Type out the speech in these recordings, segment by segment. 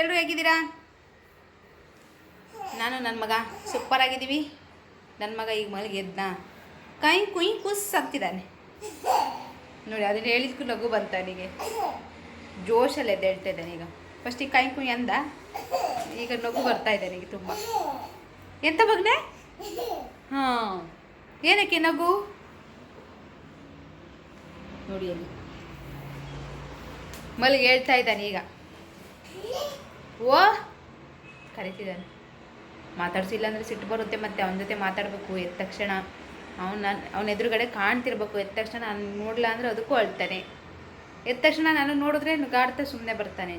ಎಲ್ಲರೂ ಹೇಗಿದ್ದೀರಾ? ನಾನು ನನ್ನ ಮಗ ಸೂಪರ್ ಆಗಿದ್ದೀವಿ. ನನ್ನ ಮಗ ಈಗ ಮಲಗಿ ಎದ್ನ? ಕೈ ಕುಯ್ ಕುಸ್ ಆಗ್ತಿದ್ದಾನೆ ನೋಡಿ, ಅದನ್ನು ಹೇಳಿದ್ಕು ನಗು ಬಂತ ಅವನಿಗೆ. ಜೋಶಲ್ಲಿ ಎದ್ದೇಳ್ತಾ ಇದ್ದಾನೆ ಈಗ. ಫಸ್ಟಿಗೆ ಕೈ ಕುಯ್ ಅಂದ, ಈಗ ನಗು ಬರ್ತಾ ಇದೆ ಈಗ ತುಂಬ. ಎಂತ ಮಗನೆ? ಹಾಂ, ಏನಕ್ಕೆ ನಗು? ನೋಡಿ ಅಲ್ಲಿ. ಮಲಗಿ ಹೇಳ್ತಾ ಇದ್ದಾನೆ ಈಗ. ಓ, ಕರಿತಿದ್ದಾನೆ. ಮಾತಾಡ್ಸಿಲ್ಲ ಅಂದರೆ ಸಿಟ್ಟು ಬರುತ್ತೆ ಮತ್ತೆ ಅವನ ಜೊತೆ ಮಾತಾಡಬೇಕು, ಎದ್ದ ತಕ್ಷಣ. ಅವನ ಅವನ ಎದುರುಗಡೆ ಕಾಣ್ತಿರ್ಬೇಕು, ಎದ್ದ ತಕ್ಷಣ ನಾನು ನೋಡಲ್ಲ ಅಂದರೆ ಅದಕ್ಕೂ ಅಳ್ತಾನೆ. ಎದ್ದ ತಕ್ಷಣ ನಾನು ನೋಡಿದ್ರೆ ಗಾಡ್ತಾ ಸುಮ್ಮನೆ ಬರ್ತಾನೆ.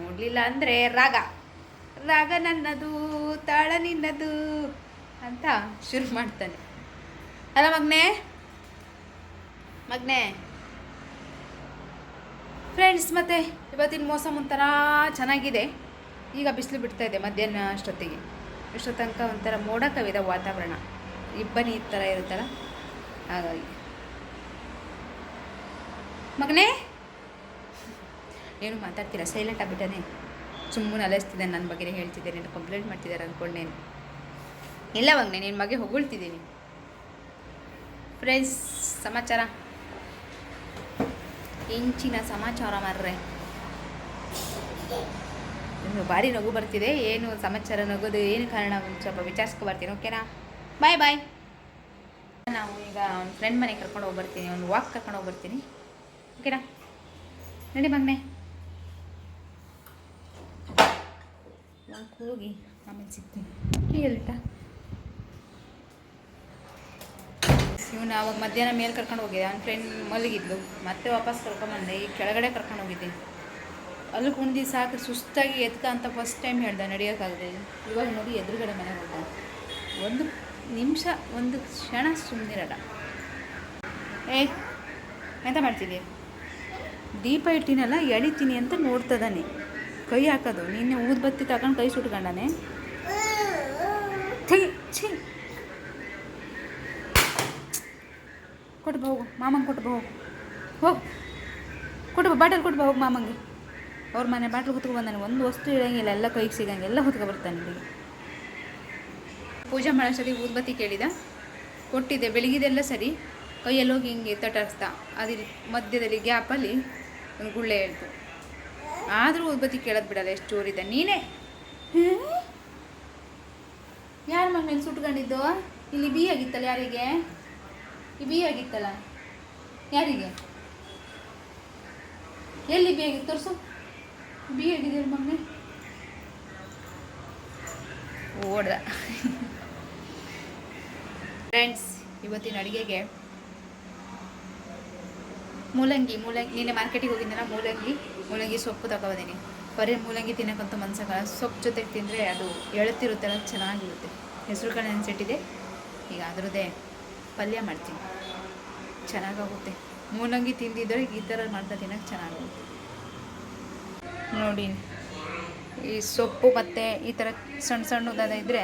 ನೋಡಲಿಲ್ಲ ಅಂದರೆ ರಾಗ. ರಾಗ ನನ್ನದು, ತಾಳ ನಿನ್ನದು ಅಂತ ಶುರು ಮಾಡ್ತಾನೆ. ಅಲ್ಲ ಮಗ್ನೆ? ಮಗ್ನೆ? ಫ್ರೆಂಡ್ಸ್ ಮತ್ತೆ ಇವತ್ತಿನ ಮೋಸಮ್ ಒಂಥರ ಚೆನ್ನಾಗಿದೆ. ಈಗ ಬಿಸಿಲು ಬಿಡ್ತಾ ಇದೆ ಮಧ್ಯಾಹ್ನ ಅಷ್ಟೊತ್ತಿಗೆ. ಇಷ್ಟೋ ತನಕ ಒಂಥರ ಮೋಡ ಕವಿದ ವಾತಾವರಣ. ಇಬ್ಬನಿ ಈ ಥರ ಇರುತ್ತಲ್ಲ? ಹಾಗಾಗಿ. ಮಗನೇ? ಏನು ಮಾತಾಡ್ತೀರಾ? ಸೈಲೆಂಟ್ ಆಗ್ಬಿಟ್ಟಾನೆ. ಸುಮ್ಮನೆ ಅಲಸ್ತಿದ್ದಾನೆ ನನ್ನ ಬಗ್ಗೆ ಹೇಳ್ತಿದ್ದೇನೆ. ಕಂಪ್ಲೇಂಟ್ ಮಾಡ್ತಿದ್ದಾರೆ ಅಂದ್ಕೊಂಡೇನು ಇಲ್ಲ ಮಗನೇ, ನಿನ್ನ ಮಗೆ ಹೊಗಳ್ತಿದ್ದೀನಿ. ಫ್ರೆಂಡ್ಸ್ ಸಮಾಚಾರ? ಇಂಚಿನ ಸಮಾಚಾರ ಮಾರ್ರೆ? ಇನ್ನು ಭಾರಿ ನಗು ಬರ್ತಿದೆ. ಏನು ಸಮಾಚಾರ ನಗೋದು ಏನು ಕಾರಣ ಒಂದು ಸ್ವಲ್ಪ ವಿಚಾರಿಸ್ಕೊ ಬರ್ತೀನಿ ಓಕೆನಾ ಬಾಯ್ ಬಾಯ್ ನಾವು ಈಗ ಒಂದು ಫ್ರೆಂಡ್ ಮನೆಗೆ ಕರ್ಕೊಂಡು ಹೋಗಿ ಬರ್ತೀನಿ, ಒಂದು ವಾಕ್ ಕರ್ಕೊಂಡು ಹೋಗ್ಬರ್ತೀನಿ ಓಕೆನಾ ನಡಿ ಮಗನೆ. ನಾನು ಹೋಗಿ ಆಮೇಲೆ ಸಿಗ್ತೀನಿ. ಹೇಳಿಟ ಇವನು ಅವಾಗ ಮಧ್ಯಾಹ್ನ ಮೇಲೆ ಕರ್ಕೊಂಡು ಹೋಗಿದ್ದೆ, ಅವ್ನ ಫ್ರೆಂಡ್ ಮಲಗಿದ್ಲು. ಮತ್ತೆ ವಾಪಸ್ ಕರ್ಕೊಂಬಂದೆ ಈ ಕೆಳಗಡೆ ಕರ್ಕೊಂಡು ಹೋಗಿದ್ದೆ. ಅಲ್ಲಿ ಕುಣಿದು ಸಾಕು ಸುಸ್ತಾಗಿ ಎದ್ಕ ಅಂತ ಫಸ್ಟ್ ಟೈಮ್ ಹೇಳ್ದೆ ನಡೆಯೋಕ್ಕಾಗದೆ ಇವಾಗ ನೋಡಿ ಎದುರುಗಡೆ ಮನೆಗೆ ಹೋದ ಒಂದು ನಿಮಿಷ, ಒಂದು ಕ್ಷಣ ಸುಮ್ಮನಿರಲ್ಲ ಏ, ಎಂತ ಮಾಡ್ತೀನಿ ದೀಪ ಇಟ್ಟಿನಲ್ಲ, ಎಳಿತೀನಿ ಅಂತ ನೋಡ್ತದಾನೆ ಕೈ ಹಾಕೋದು. ನಿನ್ನೆ ಊದ್ಬತ್ತಿ ತಗೊಂಡು ಕೈ ಸುಟ್ಕೊಂಡಾನೆ. ಛೀ. ಛೀ ಹೋಗು. ಮಾಮಂಗೆ ಕೊಟ್ಟು ಹೋಗು. ಹೋಗು. ಕೊಟ್ಟು ಬಾಟಲ್ ಕೊಟ್ಟು ಹೋಗು ಮಾಮಂಗೆ. ಅವ್ರ ಮನೆ ಬಾಟ್ಲು ಹೊತ್ಕೊ ಬಂದಾನೆ. ಒಂದು ವಸ್ತು ಇಡಂಗಿಲ್ಲ, ಎಲ್ಲ ಕೈಗೆ ಸಿಗಂಗೆ ಎಲ್ಲ ಹೊತ್ಕೊ ಬರ್ತಾನೆ ಇಲ್ಲಿ ಪೂಜೆ ಮಾಡೋಷ್ಟೊತ್ತಿಗೆ ಊದ್ಬತ್ತಿ ಕೇಳಿದ. ಕೊಟ್ಟಿದ್ದೆ ಬೆಳಗಿದೆಲ್ಲ ಸರಿ. ಕೈಯಲ್ಲಿ ಹೋಗಿ ಹಿಂಗೆ ತಟಾರಿಸ್ದ ಅದ್ರ ಮಧ್ಯದಲ್ಲಿ ಗ್ಯಾಪಲ್ಲಿ ಒಂದು ಗುಳ್ಳೆ ಹೇಳ್ತು ಆದರೂ ಊದ್ಬತ್ತಿ ಕೇಳೋದು ಬಿಡಲ್ಲ, ಎಷ್ಟು ಜೋರಿದೆ ನೀನೇ? ಯಾರ ಮನೇಲಿ ಸುಟ್ಕೊಂಡಿದ್ದು? ಇಲ್ಲಿ ಬಿ ಆಗಿತ್ತಲ್ಲ ಯಾರಿಗೆ? ಈ ಬಿ ಆಗಿತ್ತಲ್ಲ? ಯಾರಿಗೆ? ಎಲ್ಲಿ ಬಿ ಆಗಿತ್ತು? ತೋರಿಸು. ಬಿ ಹೇಗಿದೆ ಫ್ರೆಂಡ್ಸ್ ಇವತ್ತಿನ ಅಡುಗೆಗೆ ಮೂಲಂಗಿ ಮೂಲಂಗಿ, ನಿನ್ನೆ ಮಾರ್ಕೆಟಿಗೆ ಹೋಗಿದ್ದೆನ ಮೂಲಂಗಿ ಮೂಲಂಗಿ ಸೊಪ್ಪು ತಗೋದೀನಿ ಬರೀ ಮೂಲಂಗಿ ತಿನ್ನೋಕ್ಕಂತೂ ಮನ್ಸಾಗಲ್ಲ ಸೊಪ್ಪು ಜೊತೆಗೆ ತಿಂದರೆ ಅದು ಎಳುತ್ತಿರುತ್ತಲ್ಲ ಚೆನ್ನಾಗಿರುತ್ತೆ. ಹೆಸರು ಕಾಳು ನೆನ್ಸಿಟ್ಟಿದೆ. ಈಗ ಅದರದ್ದೇ ಪಲ್ಯ ಮಾಡ್ತೀನಿ. ಚೆನ್ನಾಗಾಗುತ್ತೆ. ಮೂಲಂಗಿ ತಿಂದಿದ್ರೆ ಈ ಥರ ಮಾಡ್ತಾ ತಿನ್ನೋಕೆ ಚೆನ್ನಾಗುತ್ತೆ ನೋಡಿ. ಈ ಸೊಪ್ಪು ಮತ್ತು ಈ ಥರ ಸಣ್ಣ ಸಣ್ಣದಾದ ಇದ್ದರೆ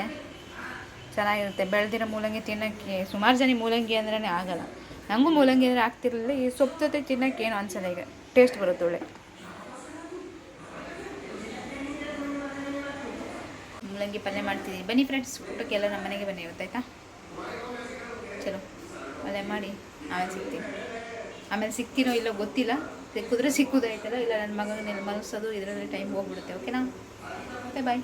ಚೆನ್ನಾಗಿರುತ್ತೆ. ಬೆಳೆದಿರೋ ಮೂಲಂಗಿ ತಿನ್ನೋಕ್ಕೆ, ಸುಮಾರು ಜನ ಮೂಲಂಗಿ ಅಂದ್ರೇ ಆಗಲ್ಲ. ನನಗೂ ಮೂಲಂಗಿ ಅಂದರೆ ಆಗ್ತಿರಲಿಲ್ಲ. ಈ ಸೊಪ್ಪು ಜೊತೆ ತಿನ್ನೋಕ್ಕೆ ಏನು ಅನ್ಸಲ್ಲ ಈಗ. ಟೇಸ್ಟ್ ಬರುತ್ತೆ ಒಳ್ಳೆ. ಮೂಲಂಗಿ ಪಲ್ಯ ಮಾಡ್ತಿದ್ದೀನಿ ಬನ್ನಿ ಫ್ರೆಂಡ್ಸ್ ಊಟಕ್ಕೆಲ್ಲ ನಮ್ಮ ಮನೆಗೆ ಬನ್ನಿ ಗೊತ್ತಾಯ್ತಾ ಚಲೋ. ಪಲ್ಯ ಮಾಡಿ, ಆಮೇಲೆ ಸಿಗ್ತೀನಿ. ಆಮೇಲೆ ಸಿಗ್ತೀನೋ ಇಲ್ಲೋ ಗೊತ್ತಿಲ್ಲ. ಸಿಕ್ಕಿದ್ರೆ ಸಿಕ್ಕುದಾಯ್ತಲ್ಲ ಇಲ್ಲ ನನ್ನ ಮಗನ ಮನಸ್ಸೋದು ಇದರಲ್ಲಿ ಟೈಮ್ ಹೋಗ್ಬಿಡುತ್ತೆ. ಓಕೆನಾ ಓಕೆ ಬಾಯ್